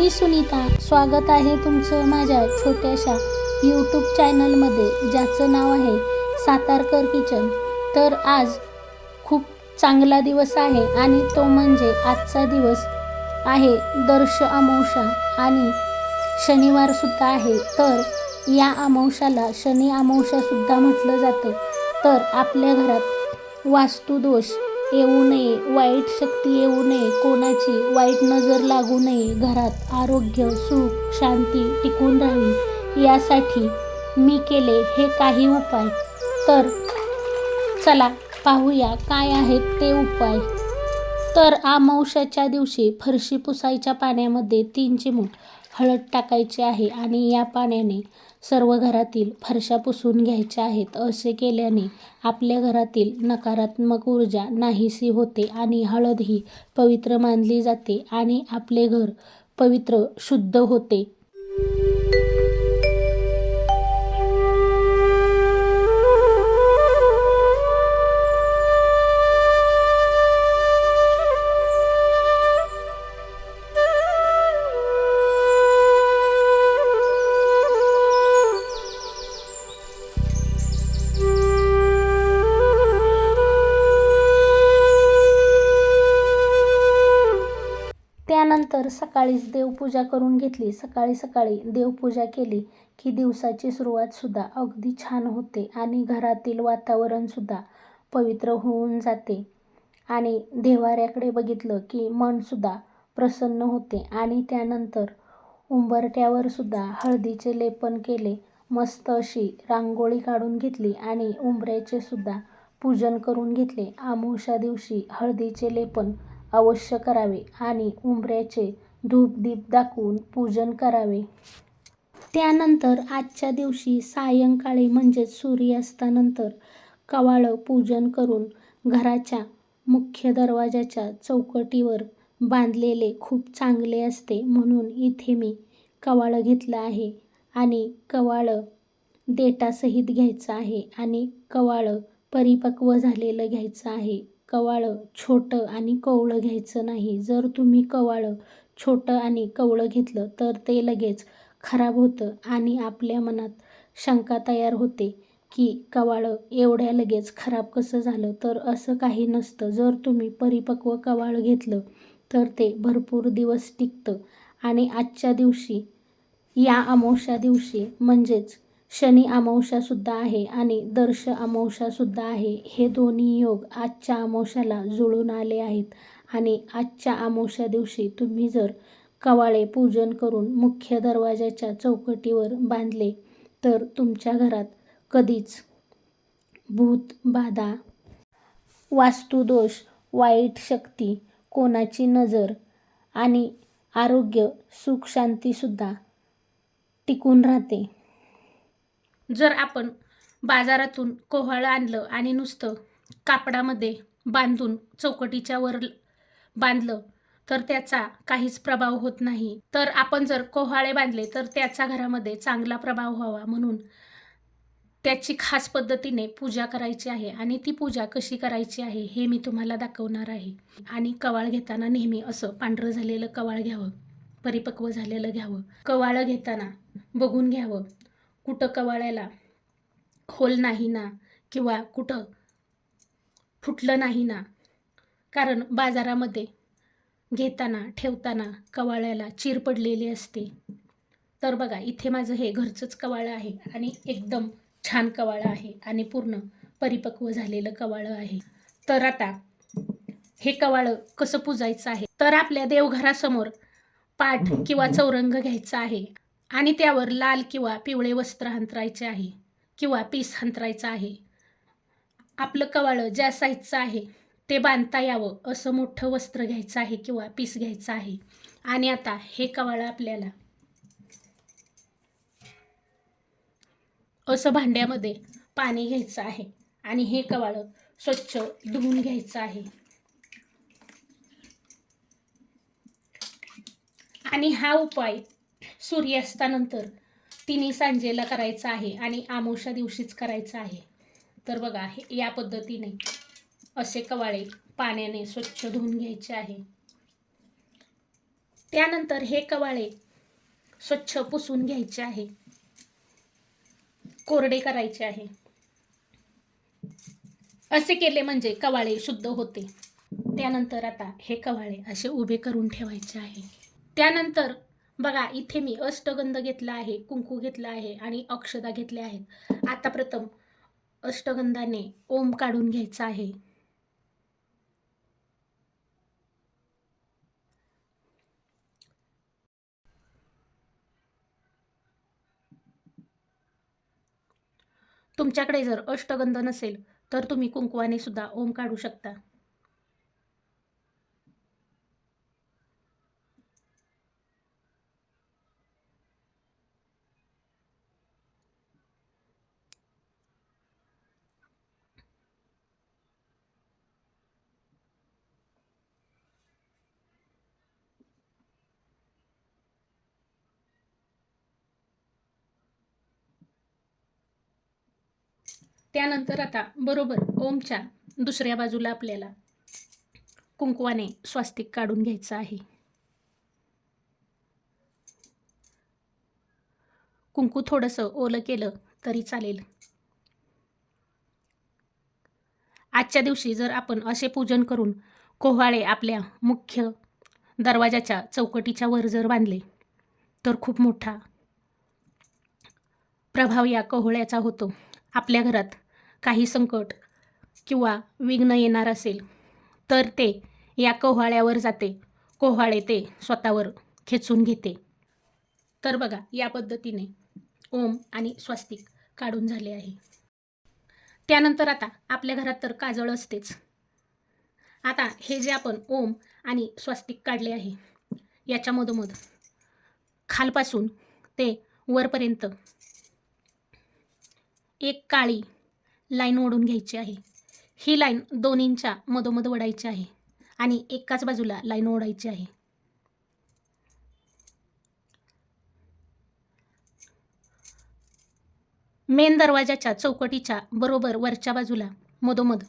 मी सुनीता. स्वागत आहे तुमचं माझ्या छोट्याशा यूट्यूब चॅनलमध्ये ज्याचं नाव आहे सातारकर किचन. तर आज खूप चांगला दिवस आहे आणि तो म्हणजे आजचा दिवस आहे दर्श अमावशा आणि शनिवारसुद्धा आहे. तर या अमावशाला शनी अमावशासुद्धा म्हटलं जातं. तर आपल्या घरात वास्तुदोष येऊ नये वाईट शक्ती येऊ नये कोणाची वाईट नजर लागू नये घरात आरोग्य सुख शांती टिकून राहावी. यासाठी मी केले हे काही उपाय. तर चला पाहूया काय आहेत ते उपाय. तर आमावश्याच्या दिवशी फरशी पुसायच्या पाण्यामध्ये तीन चिमूट हळद टाकायची आहे आणि या पाण्याने सर्व घरातील फरशा पुसून घ्यायच्या आहेत. असे केल्याने आपल्या घरातील नकारात्मक ऊर्जा नाहीशी होते आणि हळद ही पवित्र मानली जाते आणि आपले घर पवित्र शुद्ध होते. त्यानंतर सकाळीच देवपूजा करून घेतली. सकाळी सकाळी देवपूजा केली की दिवसाची सुरुवातसुद्धा अगदी छान होते आणि घरातील वातावरणसुद्धा पवित्र होऊन जाते. आणि देवाऱ्याकडे बघितलं की मनसुद्धा प्रसन्न होते आणि त्यानंतर उंबरट्यावर सुद्धा हळदीचे लेपन केले. मस्त अशी रांगोळी काढून घेतली आणि उंबऱ्याचे सुद्धा पूजन करून घेतले. आमोशा दिवशी हळदीचे लेपन अवश्य करावे आणि उंबऱ्याचे धूपदीप दाखवून पूजन करावे. त्यानंतर आजच्या दिवशी सायंकाळी म्हणजेच सूर्यास्तानंतर कवाळं पूजन करून घराच्या मुख्य दरवाजाच्या चौकटीवर बांधलेले खूप चांगले असते म्हणून इथे मी कवाळं घेतलं आहे आणि कवाळं देटासहित घ्यायचं आहे आणि कवाळं परिपक्व झालेलं घ्यायचं आहे. कवाळं छोटं आणि कवळं घ्यायचं नाही. जर तुम्ही कवाळं छोटं आणि कवळं घेतलं तर ते लगेच खराब होतं आणि आपल्या मनात शंका तयार होते की कवाळं एवढ्या लगेच खराब कसं झालं? तर असं काही नसतं. जर तुम्ही परिपक्व कवाळं घेतलं तर ते भरपूर दिवस टिकतं. आणि आजच्या दिवशी या अमावस्या दिवशी म्हणजेच शनी अमावस्यासुद्धा आहे आणि दर्श अमावस्यासुद्धा आहे. हे दोन्ही योग आजच्या अमावस्याला जुळून आले आहेत. आणि आजच्या अमावस्या दिवशी तुम्ही जर कवाळे पूजन करून मुख्य दरवाजाच्या चौकटीवर बांधले तर तुमच्या घरात कधीच भूत बाधा वास्तुदोष वाईट शक्ती कोणाची नजर आणि आरोग्य सुख शांतीसुद्धा टिकून राहते. जर आपण बाजारातून कोहळ आणलं आणि नुसतं कापडामध्ये बांधून चौकटीच्या वर बांधलं तर त्याचा काहीच प्रभाव होत नाही. तर आपण जर कोहाळे बांधले तर त्याचा घरामध्ये चांगला प्रभाव व्हावा म्हणून त्याची खास पद्धतीने पूजा करायची आहे आणि ती पूजा कशी करायची आहे हे मी तुम्हाला दाखवणार आहे. आणि कवाळ घेताना नेहमी असं पांढरं झालेलं कवाळ घ्यावं परिपक्व झालेलं घ्यावं. कवाळं घेताना बघून घ्यावं. कुठं कवाळ्याला खोल नाही ना किंवा कुठं फुटलं नाही ना? कारण बाजारामध्ये घेताना ठेवताना कवाळ्याला चीर पडलेली असते. तर बघा इथे माझं हे घरचंच कवाळं आहे आणि एकदम छान कवाळं आहे आणि पूर्ण परिपक्व झालेलं कवाळं आहे. तर आता हे कवाळं कसं पुजायचं आहे? तर आपल्या देवघरासमोर पाठ किंवा चौरंग घ्यायचा आहे. आणि त्यावर लाल किंवा पिवळे वस्त्र हंतरायचे आहे किंवा पीस हंतरायचं आहे. आपलं कवाळं ज्या साईजचं आहे ते बांधता यावं असं मोठं वस्त्र घ्यायचं आहे किंवा पीस घ्यायचं आहे. आणि आता हे कवाळं आपल्याला असं भांड्यामध्ये पाणी घ्यायचं आहे आणि हे कवाळं स्वच्छ धुवून घ्यायचं आहे. आणि हा उपाय सूर्यास्तानंतर तिन्ही सांजेला करायचं आहे आणि आमोशा दिवशीच करायचं आहे. तर बघा हे या पद्धतीने असे कवाळे पाण्याने स्वच्छ धुवून घ्यायचे आहे. त्यानंतर हे कवाळे स्वच्छ पुसून घ्यायचे आहे. कोरडे करायचे आहे. असे केले म्हणजे कवाळे शुद्ध होते. त्यानंतर आता हे कवाळे असे उभे करून ठेवायचे आहे. त्यानंतर बघा इथे मी अष्टगंध घेतला आहे कुंकू घेतला आहे आणि अक्षदा घेतल्या आहेत. आता प्रथम अष्टगंधाने ओम काढून घ्यायचा आहे. तुमच्याकडे जर अष्टगंध नसेल तर तुम्ही कुंकवाने सुद्धा ओम काढू शकता. त्यानंतर आता बरोबर ओमच्या दुसऱ्या बाजूला आपल्याला कुंकवाने स्वास्तिक काढून घ्यायचं आहे. कुंकू थोडंसं ओलं केलं तरी चालेल. आजच्या दिवशी जर आपण असे पूजन करून कोहाळे आपल्या मुख्य दरवाजाच्या चौकटीच्या वर जर बांधले तर खूप मोठा प्रभाव या कोहळ्याचा होतो. आपल्या घरात काही संकट किंवा विघ्न येणार असेल तर ते या कोहाळ्यावर जाते. कोहाळे ते स्वतःवर खेचून घेते. तर बघा या पद्धतीने ओम आणि स्वस्तिक काढून झाले आहे. त्यानंतर आता आपल्या घरात तर काजळ असतेच. आता हे जे आपण ओम आणि स्वस्तिक काढले आहे याच्या मधोमध खालपासून ते वरपर्यंत एक काळी लाईन ओढून घ्यायची आहे. ही लाईन दोन्हींच्या मधोमध ओढायची आहे आणि एकाच बाजूला लाईन ओढायची आहे. मेन दरवाजाच्या चौकटीच्या बरोबर वरच्या बाजूला मधोमध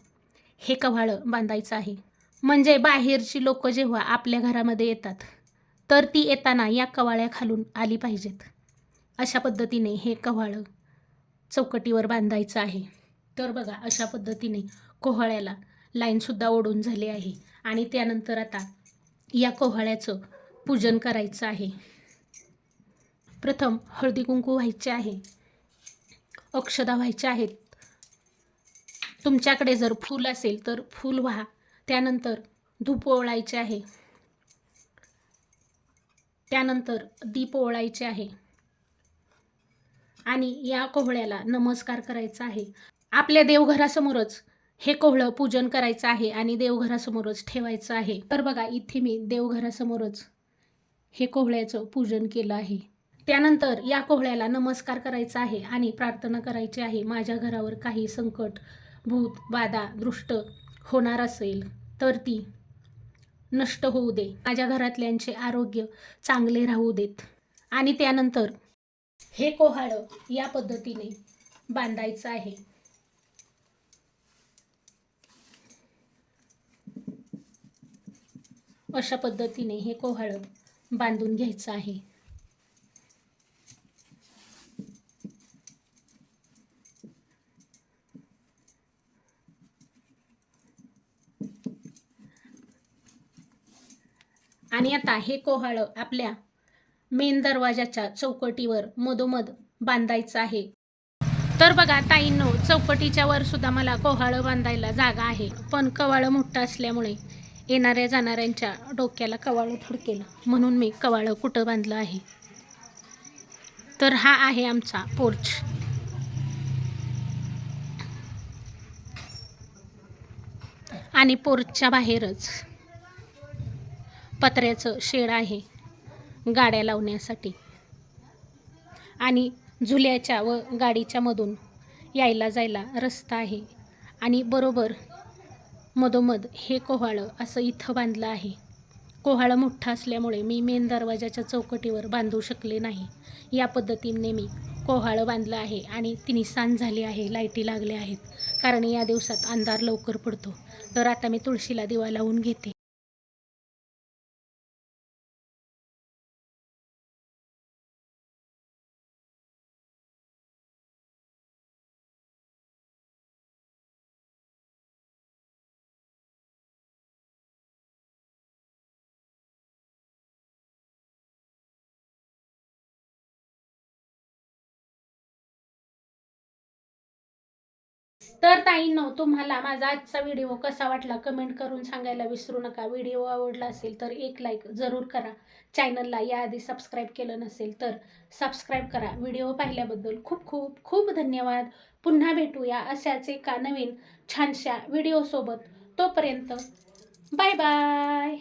हे कव्हाळं बांधायचं आहे. म्हणजे बाहेरची लोक जेव्हा आपल्या घरामध्ये येतात तर ती येताना या कवाळ्या खालून आली पाहिजेत. अशा पद्धतीने हे कव्हाळं चौकटीवर बांधायचं आहे. तर बघा अशा पद्धतीने कोहळ्याला लाईनसुद्धा ओढून झाली आहे. आणि त्यानंतर आता या कोहळ्याचं पूजन करायचं आहे. प्रथम हळदी कुंकू व्हायचे आहे. अक्षदा व्हायच्या आहेत. तुमच्याकडे जर फूल असेल तर फूल व्हा. त्यानंतर धूप ओळायचे आहे. त्यानंतर दीप ओळायचे आहे. आणि या कोहळ्याला नमस्कार करायचा आहे. आपल्या देवघरासमोरच हे कोहळं पूजन करायचं आहे आणि देवघरासमोरच ठेवायचं आहे. तर बघा इथे मी देवघरासमोरच हे कोहळ्याचं पूजन केलं आहे. त्यानंतर या कोहळ्याला नमस्कार करायचा आहे आणि प्रार्थना करायची आहे. माझ्या घरावर काही संकट भूत बाधा दृष्ट होणार असेल तर ती नष्ट होऊ दे. माझ्या घरातल्यांचे आरोग्य चांगले राहू देत. आणि त्यानंतर हे कोहाळं या पद्धतीने बांधायचं आहे. अशा पद्धतीने हे कोहाळं बांधून घ्यायचं आहे. आणि आता हे कोहाळं आपल्या मेन दरवाजाच्या चौकटीवर मधोमध बांधायचं आहे. तर बघा ताईंनो चौकटीच्या वर सुद्धा मला कोहाळं बांधायला जागा आहे. पण कवाळं मोठं असल्यामुळे येणाऱ्या जाणाऱ्यांच्या डोक्याला कवाळं थडकेलं म्हणून मी कवाळं कुठं बांधलं आहे? तर हा आहे आमचा पोर्च. आणि पोर्चच्या बाहेरच पत्र्याचं शेड आहे. गाड्या लावण्यासाठी. आणि झुल्याच्या व गाडीच्या मधून यायला जायला रस्ता आहे. आणि बरोबर मधोमध हे कोहाळं असं इथं बांधलं आहे. कोहाळं मोठं असल्यामुळे मी मेन दरवाजाच्या चौकटीवर बांधू शकले नाही. या पद्धतीने मी कोहाळं बांधलं आहे आणि तिने सांज झाली आहे लाईटी लागल्या आहेत. कारण या दिवसात अंधार लवकर पडतो. तर आता मी तुळशीला दिवा लावून घेते. तर ताईंनो तुम्हाला माझा आजचा व्हिडिओ कसा वाटला कमेंट करून सांगायला विसरू नका. व्हिडिओ आवडला असेल तर एक लाईक जरूर करा. चॅनलला याआधी सबस्क्राईब केलं नसेल तर सबस्क्राईब करा. व्हिडिओ पाहिल्याबद्दल खूप खूप खूप धन्यवाद. पुन्हा भेटूया अशाच एका नवीन छानशा व्हिडिओसोबत तोपर्यंत बाय बाय